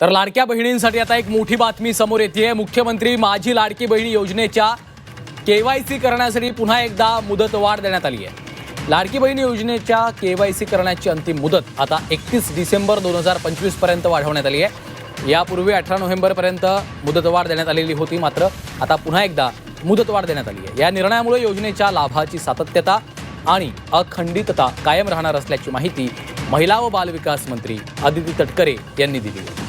तर लाडक्या बहिणींसाठी आता एक मोठी बातमी समोर येते. मुख्यमंत्री माझी लाडकी बहिणी योजनेच्या केवायसी करण्यासाठी पुन्हा एकदा मुदत वाढ देण्यात आली आहे. लाडकी बहिणी योजनेच्या के वाय सी करण्याची अंतिम मुदत आता एकतीस डिसेंबर दोन हजार पंचवीसपर्यंत वाढवण्यात आली आहे. यापूर्वी अठरा नोव्हेंबरपर्यंत मुदतवाढ देण्यात आलेली होती मात्र आता पुन्हा एकदा मुदतवाढ देण्यात आली आहे. या निर्णयामुळे योजनेच्या लाभाची सातत्यता आणि अखंडितता कायम राहणार असल्याची माहिती महिला व बालविकास मंत्री आदिती तटकरे यांनी दिली आहे.